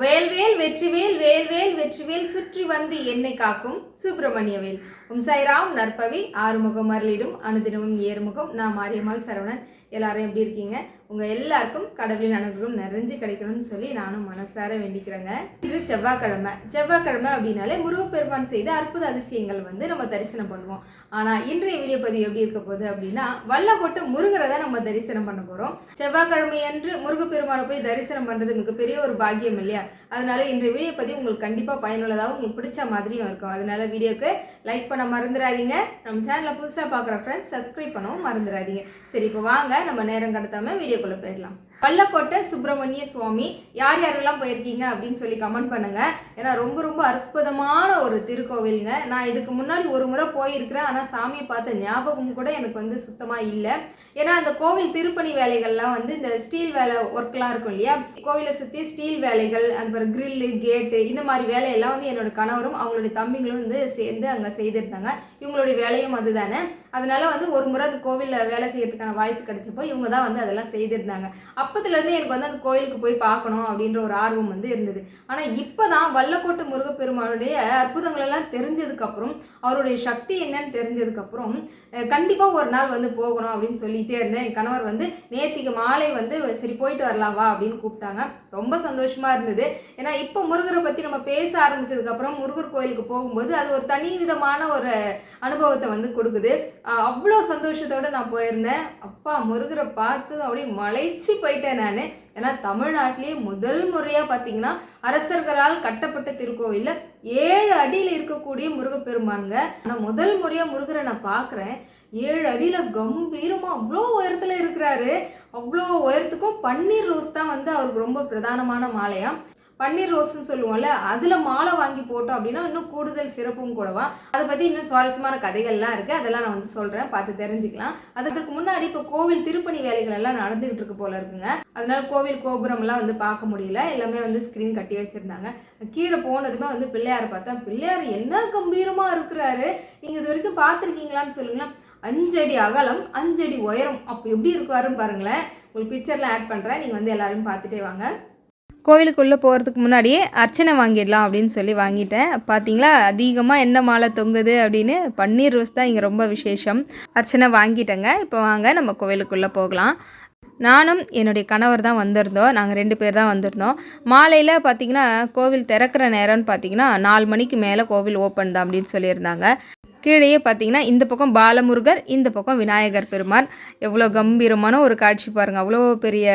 வேல்வேல் வெற்றிவேல் வேல்வேல் வெற்றிவேல் சுற்றி வந்து என்னை காக்கும் சுப்பிரமணியவேல். உம் சாய்ராம் நற்பவி ஆறுமுகம் அருளிடும் அனுதினமும் ஏறுமுகம் நான் மாரியம்மாள் சரவணன். எல்லாரும் எப்படி இருக்கீங்க? உங்க எல்லாருக்கும் கடவுளின் அனுகிரகம் நிறைஞ்சு கிடைக்கணும்னு சொல்லி நானும் மனசார வேண்டிக்கிறேங்க. இது செவ்வாய்க்கிழமை. செவ்வாய்க்கிழமை அப்படின்னாலே முருகப்பெருமான் செய்த அற்புத அதிசயங்கள் வந்து நம்ம தரிசனம் பண்ணுவோம். ஆனா இன்றைய வீடியோ பதிவு எப்படி இருக்க போகுது அப்படின்னா வல்ல போட்டு முருகரை தான் நம்ம தரிசனம் பண்ண போறோம். செவ்வாய்க்கிழமை அன்று முருகப்பெருமானை போய் தரிசனம் பண்றது மிகப்பெரிய ஒரு பாக்கியம் இல்லையா? அதனால இன்றைய வீடியோ பதிவு உங்களுக்கு கண்டிப்பா பயனுள்ளதாகவும் உங்களுக்கு பிடிச்ச மாதிரியும் இருக்கும். அதனால வீடியோக்கு லைக் பண்ண மறந்துடாதீங்க. நம்ம சேனலை புதுசா பார்க்குற ஃப்ரெண்ட்ஸ் சப்ஸ்கிரைப் பண்ணவும் மறந்துடாதீங்க. சரி இப்போ வாங்க. நம்ம நேரம் கடத்தாம வீடியோக்குள்ள போயிடலாம். பள்ளக்கோட்டை சுப்பிரமணிய சுவாமி யார் யாரெல்லாம் போயிருக்கீங்க அப்படின்னு சொல்லி கமெண்ட் பண்ணுங்க. ஏன்னா ரொம்ப ரொம்ப அற்புதமான ஒரு திருக்கோவிலுங்க. நான் இதுக்கு முன்னாடி ஒரு முறை போயிருக்கிறேன். ஆனால் சாமியை பார்த்த ஞாபகம் கூட எனக்கு வந்து சுத்தமாக இல்லை. ஏன்னா அந்த கோவில் திருப்பணி வேலைகள்லாம் வந்து இந்த ஸ்டீல் வேலை ஒர்க்லாம் இருக்கும் இல்லையா? கோவிலை சுற்றி ஸ்டீல் வேலைகள் அந்த கிரில்லு கேட்டு இந்த மாதிரி வேலையெல்லாம் வந்து என்னோட கணவரும் அவங்களுடைய தம்பிங்களும் வந்து சேர்ந்து அங்கே செய்திருந்தாங்க. இவங்களுடைய வேலையும் அதுதானே. அதனால வந்து ஒரு முறை அந்த கோவிலில் வேலை செய்யறதுக்கான வாய்ப்பு கிடைச்சப்போ இவங்க தான் வந்து அதெல்லாம் செய்திருந்தாங்க. அப்பத்துலேருந்து எனக்கு வந்து அந்த கோயிலுக்கு போய் பார்க்கணும் அப்படின்ற ஒரு ஆர்வம் வந்து இருந்தது. ஆனால் இப்போ தான் வல்லக்கோட்டை முருகப்பெருமானுடைய அற்புதங்கள் எல்லாம் தெரிஞ்சதுக்கப்புறம் அவருடைய சக்தி என்னன்னு தெரிஞ்சதுக்கப்புறம் கண்டிப்பாக ஒரு நாள் வந்து போகணும் அப்படின்னு சொல்லிகிட்டே இருந்தேன். என் கணவர் வந்து நேத்திக்கு மாலை வந்து சரி போயிட்டு வரலாம் வா அப்படின்னு கூப்பிட்டாங்க. ரொம்ப சந்தோஷமாக இருந்தது. ஏன்னா இப்போ முருகரை பற்றி நம்ம பேச ஆரம்பிச்சதுக்கப்புறம் முருகர் கோயிலுக்கு போகும்போது அது ஒரு தனி விதமான ஒரு அனுபவத்தை வந்து கொடுக்குது. அவ்வளோ சந்தோஷத்தோடு நான் போயிருந்தேன். அப்பா முருகரை பார்த்து அப்படியே மலைச்சு போயிட்டேன் நான். ஏன்னா தமிழ்நாட்டிலேயே முதல் முறையாக பார்த்தீங்கன்னா அரசர்களால் கட்டப்பட்ட திருக்கோவிலில் ஏழு அடியில் இருக்கக்கூடிய முருகப்பெருமானுங்க. ஆனால் முதல் முறையாக முருகரை நான் பார்க்குறேன் ஏழு அடியில் கம்பீரமாக அவ்வளோ உயரத்தில் இருக்கிறாரு. அவ்வளோ உயரத்துக்கும் பன்னீர் ரோஸ் தான் வந்து அவருக்கு ரொம்ப பிரதானமான மாலையாம். பன்னீர் ரோஸ்ன்னு சொல்லுவோம்ல அதில் மாலை வாங்கி போட்டோம் அப்படின்னா இன்னும் கூடுதல் சிறப்பும் கூடவா? அதை பற்றி இன்னும் சுவாரஸ்யமான கதைகள்லாம் இருக்குது அதெல்லாம் நான் வந்து சொல்கிறேன் பார்த்து தெரிஞ்சுக்கலாம். அதுக்கு முன்னாடி இப்போ கோவில் திருப்பணி வேலைகள் எல்லாம் நடந்துகிட்டு இருக்கு போல இருக்குங்க. அதனால கோவில் கோபுரம்லாம் வந்து பார்க்க முடியல. எல்லாமே வந்து ஸ்க்ரீன் கட்டி வச்சுருந்தாங்க. கீழே போனதுமே வந்து பிள்ளையாரை பார்த்தா பிள்ளையார் என்ன கம்பீரமாக இருக்கிறாரு. நீங்கள் இது வரைக்கும் பார்த்துருக்கீங்களான்னு சொல்லுங்களேன். அஞ்சடி அகலம் அஞ்சடி உயரம். அப்போ எப்படி இருக்குவாருன்னு பாருங்களேன். உங்களுக்கு பிக்சரில் ஆட் பண்ணுறேன் நீங்கள் வந்து எல்லாரும் பார்த்துட்டே வாங்க. கோவிலுக்குள்ளே போகிறதுக்கு முன்னாடியே அர்ச்சனை வாங்கிடலாம் அப்படின்னு சொல்லி வாங்கிட்டேன். பார்த்தீங்களா அதிகமாக என்ன மாலை தொங்குது அப்படின்னு? பன்னீர் ரோஸ் தான் இங்கே ரொம்ப விசேஷம். அர்ச்சனை வாங்கிட்டேங்க. இப்போ வாங்க நம்ம கோவிலுக்குள்ளே போகலாம். நானும் என்னுடைய கணவர் தான் வந்திருந்தோம். நாங்கள் ரெண்டு பேர் தான் வந்திருந்தோம். மாலையில் பார்த்தீங்கன்னா கோவில் திறக்கிற நேரம்னு பார்த்தீங்கன்னா நாலு மணிக்கு மேலே கோவில் ஓப்பன் தான் அப்படின்னு சொல்லியிருந்தாங்க. கீழேயே பார்த்தீங்கன்னா இந்த பக்கம் பாலமுருகர் இந்த பக்கம் விநாயகர் பெருமான். எவ்வளோ கம்பீரமான ஒரு காட்சி பாருங்கள் அவ்வளோ பெரிய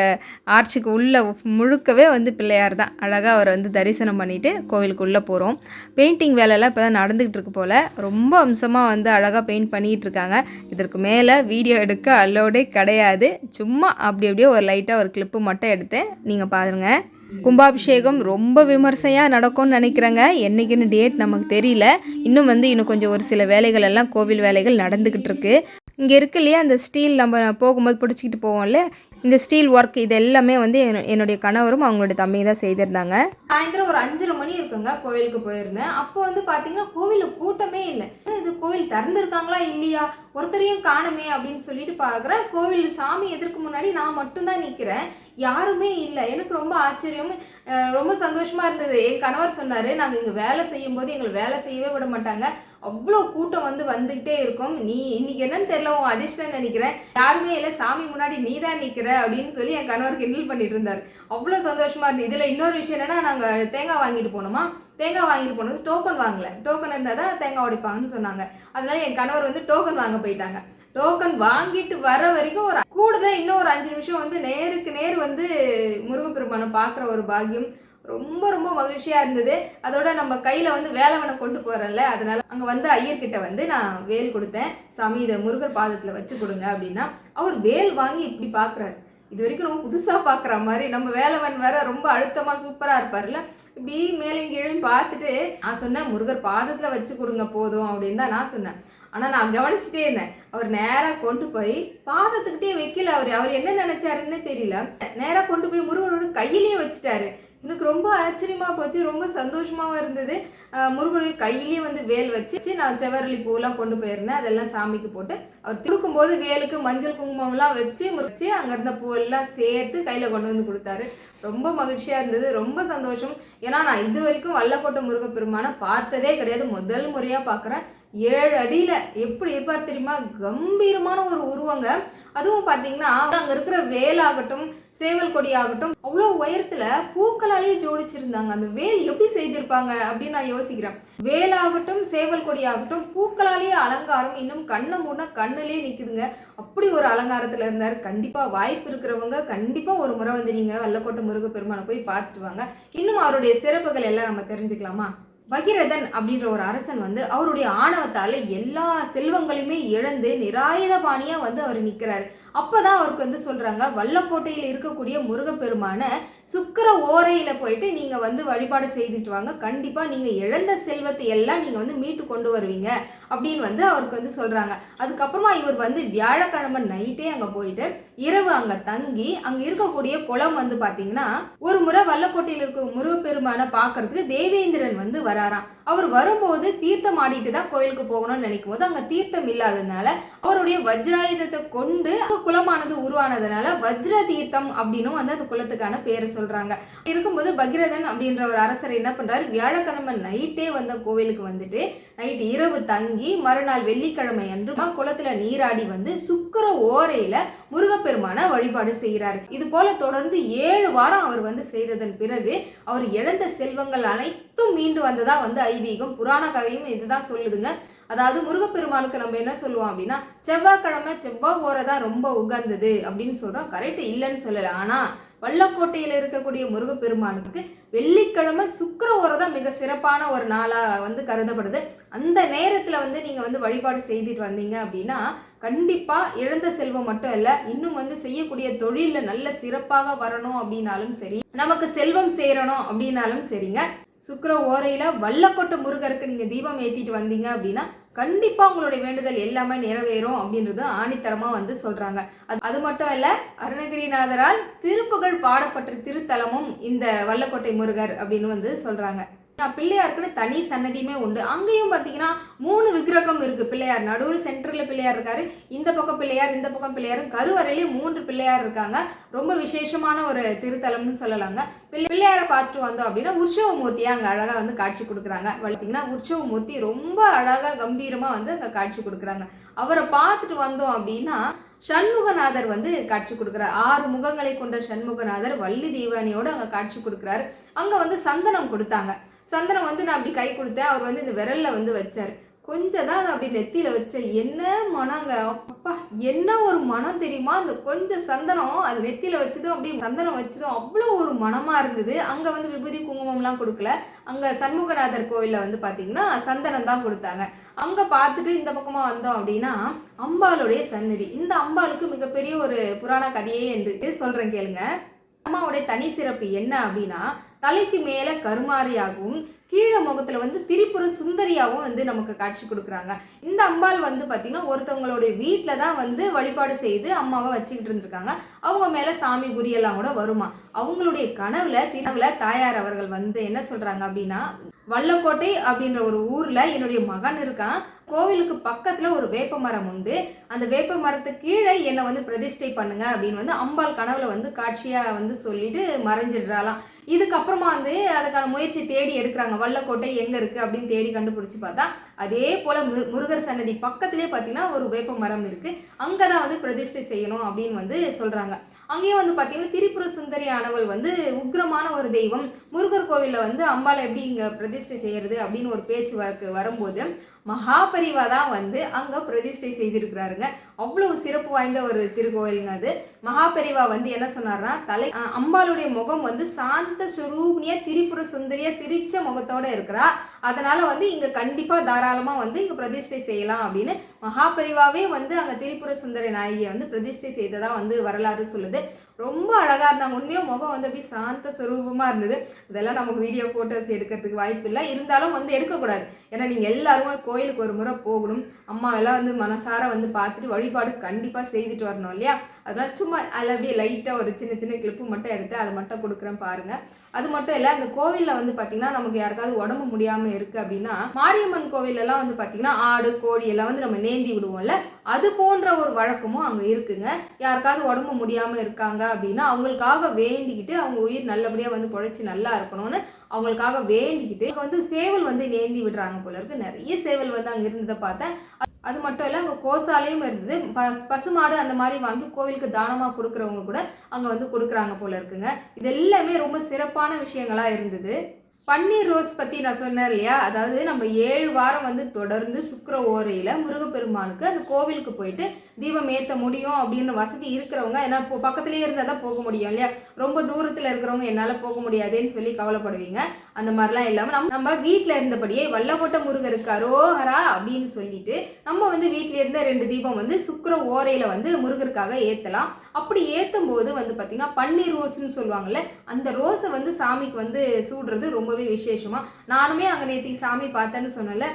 ஆர்ச்சுக்கு உள்ளே முழுக்கவே வந்து பிள்ளையார் தான். அழகாக அவர் வந்து தரிசனம் பண்ணிவிட்டு கோவிலுக்குள்ளே போகிறோம் பெயிண்டிங் வேலையெல்லாம் இப்போ தான் நடந்துக்கிட்டு இருக்கு போல். ரொம்ப அம்சமாக வந்து அழகாக பெயிண்ட் பண்ணிகிட்டு இருக்காங்க. இதற்கு மேலே வீடியோ எடுக்க அல்லோடே கிடையாது. சும்மா அப்படி அப்படியே ஒரு லைட்டாக ஒரு கிளிப்பு மட்டும் எடுத்தேன். நீங்கள் பாருங்கள் கும்பாபிஷேகம் ரொம்ப விமர்சையாக நடக்கும்னு நினைக்கிறேங்க. என்றைக்குன்னு டேட் நமக்கு தெரியல. இன்னும் வந்து இன்னும் கொஞ்சம் ஒரு சில வேலைகள் எல்லாம் கோவில் வேலைகள் நடந்துக்கிட்டு இருக்கு. இங்கே இருக்கு இல்லையா அந்த ஸ்டீல் நம்ம போகும்போது பிடிச்சிக்கிட்டு போவோம்ல இந்த ஸ்டீல் ஒர்க் இது எல்லாமே வந்து என்னுடைய கணவரும் அவங்களுடைய தம்பி தான் செய்திருந்தாங்க. சாயந்தரம் ஒரு அஞ்சரை மணி இருக்குங்க கோவிலுக்கு போயிருந்தேன். அப்போ வந்து பார்த்தீங்கன்னா கோவிலில் கூட்டமே இல்லை. இது கோவில் திறந்துருக்காங்களா இல்லையா? ஒருத்தரையும் காணுமே அப்படின்னு சொல்லிட்டு பார்க்குறேன் கோவில் சாமி எதற்கு முன்னாடி நான் மட்டும்தான் நிற்கிறேன் யாருமே இல்லை. எனக்கு ரொம்ப ஆச்சரியம். ரொம்ப சந்தோஷமாக இருந்தது. என் கணவர் சொன்னார் நாங்கள் இங்கே வேலை செய்யும் போது எங்களை வேலை செய்யவே விட மாட்டாங்க. அவ்வளோ கூட்டம் வந்து வந்துக்கிட்டே இருக்கும். நீ இன்னைக்கு என்னன்னு தெரியல உன் அதிர்ஷ்டம் நினைக்கிறேன். யாருமே இல்லை சாமி முன்னாடி நீ தான் நிற்கிற அப்படின்னு சொல்லி என் கணவர் கிண்டல் பண்ணிட்டு இருந்தார். அவ்வளோ சந்தோஷமா இருந்தது. இதில் இன்னொரு விஷயம் என்னன்னா நாங்கள் தேங்காய் வாங்கிட்டு போனோமா? தேங்காய் வாங்கிட்டு போனது டோக்கன் வாங்கலை. டோக்கன் இருந்தால் தான் தேங்காய் உடைப்பாங்கன்னு சொன்னாங்க. அதனால என் கணவர் வந்து டோக்கன் வாங்க போயிட்டாங்க. டோக்கன் வாங்கிட்டு வர வரைக்கும் ஒரு கூடுதல் இன்னும் ஒரு அஞ்சு நிமிஷம் வந்து நேருக்கு நேர் வந்து முருகப்பெருமானை பார்க்குற ஒரு பாக்கியம். ரொம்ப ரொம்ப மகிழ்ச்சியாக இருந்தது. அதோட நம்ம கையில் வந்து வேலவனை கொண்டு போகிறல்ல அதனால் அங்கே வந்து ஐயர்கிட்ட வந்து நான் வேல் கொடுத்தேன். சாமி இதை முருகர் பாதத்தில் வச்சு கொடுங்க அப்படின்னா அவர் வேல் வாங்கி இப்படி பார்க்குறாரு இது வரைக்கும் ரொம்ப புதுசாக பார்க்குற மாதிரி நம்ம வேலவன் வேற ரொம்ப அழுத்தமாக சூப்பராக இருப்பார்ல இப்படி மேலே கீழையும் பார்த்துட்டு நான் சொன்னேன் முருகர் பாதத்தில் வச்சு கொடுங்க போதும் அப்படின்னு தான் நான் சொன்னேன். ஆனால் நான் கவனிச்சுட்டே இருந்தேன். அவர் நேராக கொண்டு போய் பாதத்துக்கிட்டே வைக்கல அவர். அவர் என்ன நினச்சாருன்னு தெரியல. நேராக கொண்டு போய் முருகரோட கையிலேயே வச்சுட்டாரு. எனக்கு ரொம்ப ஆச்சரியமா போச்சு ரொம்ப சந்தோஷமாகவும் இருந்தது. முருகனுக்கு முருகனுடைய கையிலேயே வந்து வேல் வச்சு நான் செவரளி பூவெல்லாம் கொண்டு போயிருந்தேன். அதெல்லாம் சாமிக்கு போட்டு அவர் திருக்கும்போது வேலுக்கு மஞ்சள் குங்குமம்லாம் வச்சு முறிச்சு அங்கே இருந்த பூவெல்லாம் சேர்த்து கையில் கொண்டு வந்து கொடுத்தாரு. ரொம்ப மகிழ்ச்சியாக இருந்தது ரொம்ப சந்தோஷம். ஏன்னா நான் இது வரைக்கும் வல்லக்கோட்டை முருகப்பெருமானை பார்த்ததே கிடையாது. முதல் முறையாக பார்க்குறேன். ஏழு அடியில். எப்படி இருப்பார் தெரியுமா? கம்பீரமான ஒரு உருவங்க. அதுவும் பார்த்தீங்கன்னா அங்கே இருக்கிற வேலாகட்டும் சேவல் கொடி ஆகட்டும் அவ்வளோ உயரத்தில் பூக்களாலேயே ஜோடிச்சிருந்தாங்க. அந்த வேல் எப்படி செய்திருப்பாங்க அப்படின்னு நான் யோசிக்கிறேன். வேலாகட்டும் சேவல் கொடி ஆகட்டும் பூக்களாலேயே அலங்காரம் இன்னும் கண்ணை மூணா கண்ணிலே நிற்குதுங்க அப்படி ஒரு அலங்காரத்தில் இருந்தார். கண்டிப்பாக வாய்ப்பு இருக்கிறவங்க கண்டிப்பாக ஒரு முறை வந்து நீங்கள் வல்லக்கோட்டை முருக பெருமானை போய் பார்த்துட்டு வாங்க. இன்னும் அவருடைய சிறப்புகள் எல்லாம் நம்ம தெரிஞ்சுக்கலாமா? பகிரதன் அப்படின்ற ஒரு அரசன் வந்து அவருடைய ஆணவத்தால் எல்லா செல்வங்களையுமே இழந்து நிராயுதபாணியாக வந்து அவர் அப்போ தான் அவருக்கு வந்து சொல்கிறாங்க வல்லக்கோட்டையில் இருக்கக்கூடிய முருகப்பெருமான சுக்கிர ஓரையில் போயிட்டு நீங்கள் வந்து வழிபாடு செய்துட்டு வாங்க. கண்டிப்பாக நீங்கள் இழந்த செல்வத்தை எல்லாம் நீங்கள் வந்து மீட்டு கொண்டு வருவீங்க அப்படின்னு வந்து அவருக்கு வந்து சொல்கிறாங்க அதுக்கப்புறமா இவர் வந்து வியாழக்கிழமை நைட்டே அங்கே போயிட்டு இரவு அங்கே தங்கி அங்கே இருக்கக்கூடிய குளம் வந்து பார்த்தீங்கன்னா ஒரு முறை வல்லக்கோட்டையில் இருக்க முருகப்பெருமான பார்க்கறதுக்கு தேவேந்திரன் வந்து வராராம். அவர் வரும்போது தீர்த்தம் ஆடிட்டு தான் கோயிலுக்கு போகணும்னு நினைக்கும் போது அங்கே தீர்த்தம் இல்லாததுனால அவருடைய வஜ்ராயுதத்தை கொண்டு குலமானது குளமானது உருவானதுனால வஜ்ர தீர்த்தம் அப்படின்னும் வந்து அந்த குளத்துக்கான பேரை சொல்றாங்க. இருக்கும்போது பகிரதன் அப்படின்ற ஒரு அரசர் என்ன பண்றாரு? வியாழக்கிழமை நைட்டே வந்த கோவிலுக்கு வந்துட்டு நைட்டு இரவு தங்கி மறுநாள் வெள்ளிக்கிழமை அன்று குளத்துல நீராடி வந்து சுக்கிர ஓரையில முருகப்பெருமான வழிபாடு செய்கிறாரு இது போல தொடர்ந்து ஏழு வாரம் அவர் வந்து செய்ததன் பிறகு அவர் இழந்த செல்வங்கள் அனைத்தும் மீண்டு வந்ததா வந்து ஐதீகம் புராண கதையும் இதுதான் சொல்லுதுங்க. அதாவது முருகப்பெருமானுக்கு நம்ம என்ன சொல்லுவோம் அப்படின்னா செவ்வாய்க்கிழமை செவ்வாய் ஓரை தான் ரொம்ப உகந்தது அப்படின்னு சொல்றோம். கரெக்ட் இல்லைன்னு சொல்லலை. ஆனா வல்லக்கோட்டையில் இருக்கக்கூடிய முருகப்பெருமானுக்கு வெள்ளிக்கிழமை சுக்கிர ஓரை தான் மிக சிறப்பான ஒரு நாளாக வந்து கருதப்படுது. அந்த நேரத்தில் வந்து நீங்கள் வந்து வழிபாடு செய்துட்டு வந்தீங்க அப்படின்னா கண்டிப்பாக இழந்த செல்வம் மட்டும் இல்லை இன்னும் வந்து செய்யக்கூடிய தொழிலில் நல்ல சிறப்பாக வரணும் அப்படின்னாலும் சரி நமக்கு செல்வம் சேரணும் அப்படின்னாலும் சரிங்க. சுக்கிர ஓரையில் வல்லக்கோட்டை முருகருக்கு நீங்கள் தீபம் ஏற்றிட்டு வந்தீங்க அப்படின்னா கண்டிப்பாக உங்களுடைய வேண்டுதல் எல்லாமே நிறைவேறும் அப்படின்றது ஆணித்தரமாக வந்து சொல்கிறாங்க அது அது மட்டும் இல்லை அருணகிரிநாதரால் திருப்புகழ் பாடப்பட்ட திருத்தலமும் இந்த வல்லக்கோட்டை முருகர் அப்படின்னு வந்து சொல்கிறாங்க பிள்ளையாருக்குன்னு தனி சன்னதியுமே உண்டு. அங்கேயும் பார்த்தீங்கன்னா மூணு விக்கிரகம் இருக்குது பிள்ளையார் நடுவில் சென்டரில் பிள்ளையார் இருக்காரு. இந்த பக்கம் பிள்ளையார் இந்த பக்கம் பிள்ளையார் கருவறையிலேயும் மூன்று பிள்ளையார் இருக்காங்க. ரொம்ப விசேஷமான ஒரு திருத்தலம்னு சொல்லலாங்க. பிள்ளையாரை பார்த்துட்டு வந்தோம் அப்படின்னா உற்சவ மூர்த்தியாக அங்கே அழகாக வந்து காட்சி கொடுக்குறாங்க. பார்த்தீங்கன்னா உற்சவ மூர்த்தி ரொம்ப அழகாக கம்பீரமாக வந்து அங்கே காட்சி கொடுக்குறாங்க. அவரை பார்த்துட்டு வந்தோம் அப்படின்னா சண்முகநாதர் வந்து காட்சி கொடுக்குறார். ஆறு முகங்களை கொண்ட சண்முகநாதர் வள்ளி தெய்வானியோட அங்கே காட்சி கொடுக்குறாரு. அங்கே வந்து சந்தனம் கொடுத்தாங்க. சந்தனம் வந்து நான் அப்படி கை கொடுத்தேன். அவர் வந்து இந்த விரலில் வந்து வச்சார். கொஞ்சம் தான் அதை அப்படி நெத்தியில் வச்ச என்ன மனங்க? அப்பா என்ன ஒரு மனம் தெரியுமா? அந்த கொஞ்சம் சந்தனம் அது நெத்தியில் வச்சதும் அப்படியே சந்தனம் வச்சதும் அவ்வளோ ஒரு மனமாக இருந்தது. அங்கே வந்து விபூதி குங்குமம்லாம் கொடுக்கல. அங்கே சண்முகநாதர் கோயிலில் வந்து பார்த்திங்கன்னா சந்தனம் தான் கொடுத்தாங்க. அங்கே பார்த்துட்டு இந்த பக்கமாக வந்தோம் அப்படின்னா அம்பாளுடைய சன்னதி இந்த அம்பாளுக்கு மிகப்பெரிய ஒரு புராண கதையே என்று சொல்கிறேன் கேளுங்க. அம்மாவுடைய தனி சிறப்பு என்ன அப்படின்னா தலைக்கு மேலே கருமாரியாகவும் கீழே முகத்தில் வந்து திரிபுர சுந்தரியாகவும் வந்து நமக்கு காட்சி கொடுக்குறாங்க. இந்த அம்பாள் வந்து பார்த்திங்கன்னா ஒருத்தவங்களுடைய வீட்டில் தான் வந்து வழிபாடு செய்து அம்மாவை வச்சுக்கிட்டு இருந்திருக்காங்க. அவங்க மேலே சாமி குறியெல்லாம் கூட வருமா? அவங்களுடைய கனவுல தினவுல தாயார் அவர்கள் வந்து என்ன சொல்கிறாங்க அப்படின்னா வல்லக்கோட்டை அப்படின்ற ஒரு ஊரில் என்னுடைய மகன் இருக்கான். கோவிலுக்கு பக்கத்தில் ஒரு வேப்ப மரம் உண்டு. அந்த வேப்ப மரத்து கீழே என்னை வந்து பிரதிஷ்டை பண்ணுங்க அப்படின்னு வந்து அம்பாள் கனவுல வந்து காட்சியாக வந்து சொல்லிட்டு மறைஞ்சிடுறாளாம். இதுக்கப்புறமா வந்து அதுக்கான முயற்சி தேடி எடுக்கிறாங்க. வல்லக்கோட்டை எங்கே இருக்குது அப்படின்னு தேடி கண்டுபிடிச்சி பார்த்தா அதே போல் மு- முருகர் சன்னதி பக்கத்திலே பார்த்தீங்கன்னா ஒரு வேப்ப மரம் அங்கே தான் வந்து பிரதிஷ்டை செய்யணும் அப்படின்னு வந்து சொல்கிறாங்க அங்கேயே வந்து பார்த்தீங்கன்னா திரிபுர சுந்தரி ஆனவள் வந்து உக்ரமான ஒரு தெய்வம். முருகர் கோவிலில் வந்து அம்பாளை எப்படி இங்கே பிரதிஷ்டை செய்கிறது அப்படின்னு ஒரு பேச்சு வாக்கு வரும்போது மகாபரிவா தான் வந்து அங்கே பிரதிஷ்டை செய்திருக்கிறாருங்க. அவ்வளவு சிறப்பு வாய்ந்த ஒரு திருக்கோயிலுங்க அது. மகாபரிவா வந்து என்ன சொன்னார்னா தலை அம்பாளுடைய முகம் வந்து சாந்த சுரூபினியா திரிபுர சுந்தரியா சிரிச்ச முகத்தோட இருக்கிறா. அதனால வந்து இங்க கண்டிப்பா தாராளமா வந்து இங்க பிரதிஷ்டை செய்யலாம் அப்படின்னு மகாபரிவாவே வந்து அங்கே திரிபுர சுந்தரி நாயகியை வந்து பிரதிஷ்டை செய்ததாக வந்து வரலாறு சொல்லுது. ரொம்ப அழகாக இருந்தாங்க. உண்மையும் முகம் வந்து அப்படியே சாந்த சுரூபமாக இருந்தது. இதெல்லாம் நமக்கு வீடியோ ஃபோட்டோஸ் எடுக்கிறதுக்கு வாய்ப்பு இல்லை. இருந்தாலும் வந்து எடுக்கக்கூடாது. ஏன்னா நீங்கள் எல்லாரும் கோயிலுக்கு ஒரு முறை போகணும். அம்மா எல்லாம் வந்து மனசார வந்து பார்த்துட்டு வழிபாடு கண்டிப்பாக செய்துட்டு வரணும் இல்லையா? அதெல்லாம் சும்மா அதில் அப்படியே லைட்டாக ஒரு சின்ன சின்ன கிளிப்பு மட்டும் எடுத்து அதை மட்டும் கொடுக்குறேன் பாருங்கள் அது மட்டும் இல்லை அந்த கோவிலில் வந்து பார்த்தீங்கன்னா நமக்கு யாருக்காவது உடம்பு முடியாமல் இருக்குது அப்படின்னா மாரியம்மன் கோவிலெல்லாம் வந்து பார்த்தீங்கன்னா ஆடு கோழி எல்லாம் வந்து நம்ம நேந்தி விடுவோம்ல. அது போன்ற ஒரு வழக்கமும் அங்கே இருக்குங்க. யாருக்காவது உடம்பு முடியாமல் இருக்காங்க அப்படின்னா அவங்களுக்காக வேண்டிக்கிட்டு அவங்க உயிர் நல்லபடியாக வந்து பொழைச்சி நல்லா இருக்கணும்னு அவங்களுக்காக வேண்டிக்கிட்டு வந்து சேவல் வந்து நேந்தி விடுறாங்க போல இருக்கு. நிறைய சேவல் வந்து அங்கே இருந்ததை பார்த்தேன். அது மட்டும் இல்லை அங்கே கோசாலையும் இருந்தது. பஸ் பசுமாடு அந்த மாதிரி வாங்கி கோவிலுக்கு தானமாக கொடுக்குறவங்க கூட அங்கே வந்து கொடுக்குறாங்க போல இருக்குங்க. இது எல்லாமே ரொம்ப சிறப்பான விஷயங்களாக இருந்தது. பன்னீர் ரோஸ் பற்றி நான் சொன்னேன் இல்லையா? அதாவது நம்ம ஏழு வாரம் வந்து தொடர்ந்து சுக்கர ஓரையில் முருகப்பெருமானுக்கு அந்த கோவிலுக்கு போயிட்டு தீபம் ஏற்ற முடியும் அப்படின்னு வசதி இருக்கிறவங்க ஏன்னா இப்போ பக்கத்துலேயே இருந்தால் தான் போக முடியும் இல்லையா? ரொம்ப தூரத்தில் இருக்கிறவங்க என்னால் போக முடியாதேன்னு சொல்லி கவலைப்படுவீங்க. அந்த மாதிரிலாம் இல்லாமல் நம்ம நம்ம வீட்டில் இருந்தபடியே வல்லக்கோட்டை முருகருக்கு அரோஹரா அப்படின்னு சொல்லிட்டு நம்ம வந்து வீட்டில் இருந்த ரெண்டு தீபம் வந்து சுக்கர ஓரையில் வந்து முருகருக்காக ஏற்றலாம் அப்படி ஏற்றும் போது வந்து பார்த்திங்கன்னா பன்னீர் ரோஸ்ன்னு சொல்லுவாங்கல்ல அந்த ரோஸை வந்து சாமிக்கு வந்து சூடுறது ரொம்பவே விசேஷமாக நானுமே அங்கே நேற்றுக்கு சாமி பார்த்தேன்னு சொன்னல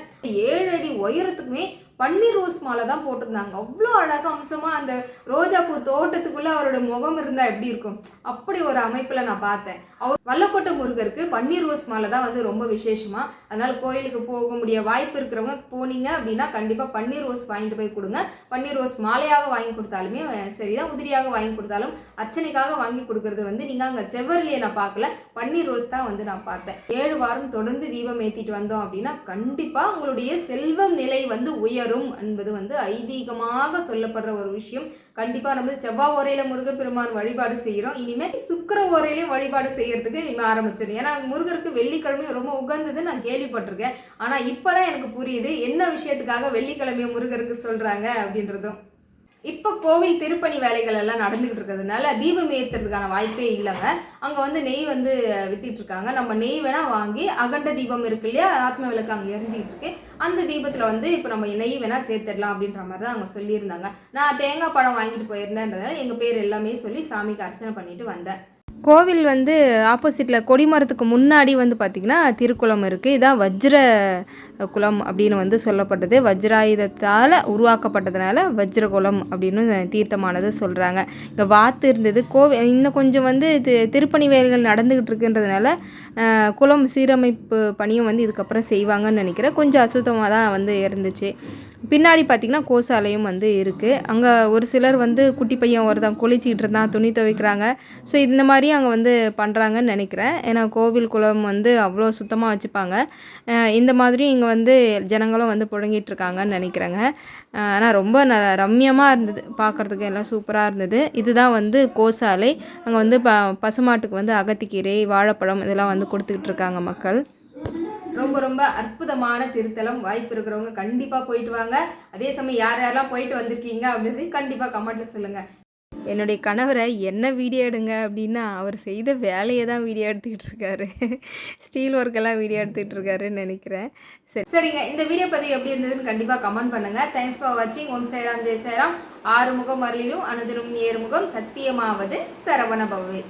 ஏழு அடி உயரத்துக்குமே பன்னீர் ரோஸ் மாலை தான் போட்டிருந்தாங்க. அவ்வளோ அழகாக அம்சமாக அந்த ரோஜாப்பூ தோட்டத்துக்குள்ளே அவரோட முகம் இருந்தால் எப்படி இருக்கும்? அப்படி ஒரு அமைப்பில் நான் பார்த்தேன். அவர் வல்லக்கோட்டை முருகருக்கு பன்னீர் ரோஸ் மாலை தான் வந்து ரொம்ப விசேஷமாக அதனால் கோயிலுக்கு போக முடிய வாய்ப்பு இருக்கிறவங்க போனீங்க அப்படின்னா கண்டிப்பாக பன்னீர் ரோஸ் வாங்கிட்டு போய் கொடுங்க. பன்னீர் ரோஸ் மாலையாக வாங்கி கொடுத்தாலுமே சரிதான் உதிரியாக வாங்கி கொடுத்தாலும் அச்சனைக்காக வாங்கி கொடுக்கறது வந்து நீங்கள் அங்கே செவ்வரலியை நான் பார்க்கல. பன்னீர் ரோஸ் தான் வந்து நான் பார்த்தேன். ஏழு வாரம் தொடர்ந்து தீபம் ஏற்றிட்டு வந்தோம் அப்படின்னா கண்டிப்பாக உங்களுடைய செல்வம் நிலை வந்து உயரும். என்பது வந்து ஐதீகமாக சொல்லப்படுற ஒரு விஷயம். கண்டிப்பாக நம்ம செவ்வாய் ஓரையில் முருகப்பெருமான் வழிபாடு செய்கிறோம் இனிமேல் சுக்கிர ஓரையிலையும் வழிபாடு செய்கிறதுக்கு இனிமேல் ஆரம்பிச்சிடும் ஏன்னா முருகருக்கு வெள்ளிக்கிழமையும் ரொம்ப உகந்தது நான் கேள்விப்பட்டிருக்கேன். ஆனால் இப்போ தான் எனக்கு புரியுது என்ன விஷயத்துக்காக வெள்ளிக்கிழமையை முருகருக்கு சொல்கிறாங்க அப்படின்றதும். இப்போ கோவில் திருப்பணி வேலைகள் எல்லாம் நடந்துகிட்டு இருக்கிறதுனால தீபம் ஏற்றுறதுக்கான வாய்ப்பே இல்லைங்க. அங்கே வந்து நெய் வந்து வித்திட்டு இருக்காங்க. நம்ம நெய் வேணால் வாங்கி அகண்ட தீபம் இருக்கு இல்லையா? ஆத்ம விளக்கு அங்கே எரிஞ்சிக்கிட்டு இருக்கு. அந்த தீபத்தில் வந்து இப்போ நம்ம நெய் வேணால் சேர்த்துடலாம் அப்படின்ற மாதிரி தான் அவங்க சொல்லியிருந்தாங்க. நான் தேங்காய் பழம் வாங்கிட்டு போயிருந்தேன்றதால எங்கள் பேர் எல்லாமே சொல்லி சாமிக்கு அர்ச்சனை பண்ணிட்டு வந்தேன். கோவில் வந்து ஆப்போசிட்டில் கொடிமரத்துக்கு முன்னாடி வந்து பார்த்திங்கன்னா திருக்குளம் இருக்குது இதான் வஜ்ர குளம் அப்படின்னு வந்து சொல்லப்பட்டது. வஜ்ராயுதத்தால் உருவாக்கப்பட்டதுனால வஜ்ரகுலம் அப்படின்னு தீர்த்தமானது சொல்கிறாங்க இங்கே வாத்து இருந்தது. கோவில் இன்னும் கொஞ்சம் வந்து தி திருப்பணி வேலைகள் நடந்துக்கிட்டு இருக்குன்றதுனால குளம் சீரமைப்பு பணியும் வந்து இதுக்கப்புறம் செய்வாங்கன்னு நினைக்கிறேன். கொஞ்சம் அசுத்தமாக தான் வந்து இருந்துச்சு. பின்னாடி பார்த்திங்கன்னா கோசாலையும் வந்து இருக்குது அங்கே ஒரு சிலர் வந்து குட்டி பையன் ஒருத்தன் குளிச்சிக்கிட்டு இருந்தான் துணி துவைக்கிறாங்க. ஸோ இந்த மாதிரி அங்கே வந்து பண்ணுறாங்கன்னு நினைக்கிறேன். ஏன்னா கோவில் குளம் வந்து அவ்வளோ சுத்தமாக வச்சுப்பாங்க. இந்த மாதிரி இங்கே வந்து ஜனங்களும் வந்து புழங்கிட்டு இருக்காங்கன்னு நினைக்கிறேங்க. ஆனால் ரொம்ப ந ரம்மியமாக இருந்தது. பார்க்குறதுக்கு எல்லாம் சூப்பராக இருந்தது. இதுதான் வந்து கோசாலை. அங்கே வந்து ப பசுமாட்டுக்கு வந்து அகத்திக்கீரை வாழைப்பழம் இதெல்லாம் வந்து கொடுத்துக்கிட்டு இருக்காங்க மக்கள். ரொம்ப ரொம்ப அற்புதமான திருத்தலம். வாய்ப்பு இருக்கிறவங்க கண்டிப்பாக போயிட்டு வாங்க. அதே சமயம் யார் யாரெல்லாம் போயிட்டு வந்திருக்கீங்க அப்படின்னு கண்டிப்பாக கமெண்ட்டில் சொல்லுங்கள் என்னுடைய கணவரை என்ன வீடியோ எடுங்க அப்படின்னா அவர் செய்த வேலையை தான் வீடியோ எடுத்துக்கிட்டு இருக்காரு. ஸ்டீல் ஒர்க்கெல்லாம் வீடியோ எடுத்துக்கிட்டு இருக்காருன்னு நினைக்கிறேன். சரி. சரிங்க. இந்த வீடியோ பதிவு எப்படி இருந்ததுன்னு கண்டிப்பாக கமெண்ட் பண்ணுங்கள் தேங்க்ஸ் ஃபார் வாட்சிங் ஓம் சேராம் ஜெய் சேராம். ஆறுமுகம் அருளிலும் அனுதிரும் ஏறுமுகம். சத்தியமாவது சரவண பவே